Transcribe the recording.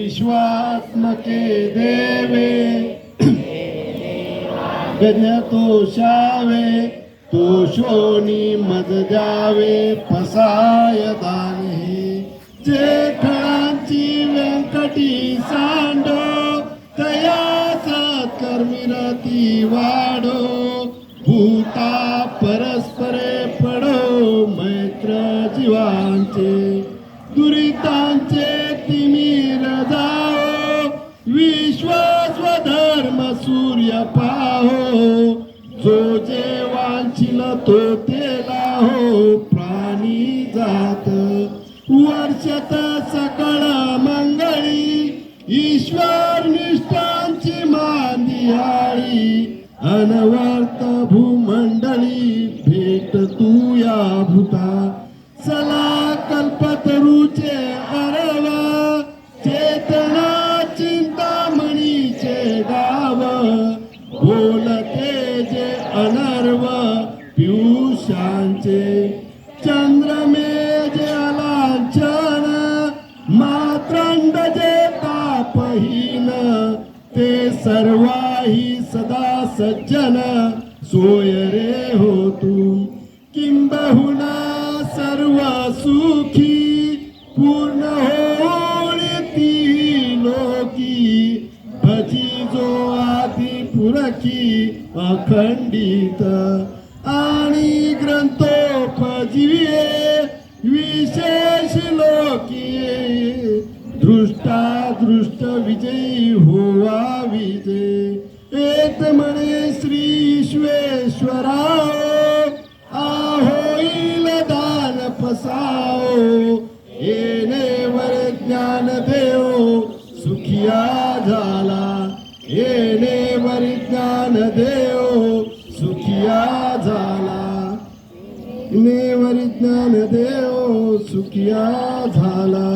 विश्वात्मके देवे। गज तोषावे तोषोनी मज द्यावे फसाय दाने। जे खळांची व्यंकटी सांडो तया कर्मी रती वाढो। भूता परस्परे पडो मैत्र जीवांचे दुरिता सूर्य पाहो जो जे वांछिल तो तेला हो प्राणी जात. वर्षत सकळ मंगळी ईश्वर निष्ठांची मांदियाळी अनवर्त भूमंडळी भेट तू या भूता. चला बोलते जे अनर्व पियुषांचे। चंद्रमे जे अलांछन मात्रंड जे तापहीन। ते सर्वाही सदा सज्जन, सोय रे हो तू किंबहुना सर्व सुखी पूर्ण होती पुरकी अखंडित। आणि ग्रंथोपजीवे विशेष लोकी दृष्टा दृष्ट विजयी होवा विजय एक म्हणे श्री दान पसाओ। येणे वर ज्ञान देव सुखिया झाला। ज्ञान देव सुखिया झाला. येणे वर ज्ञान देव सुखिया झाला.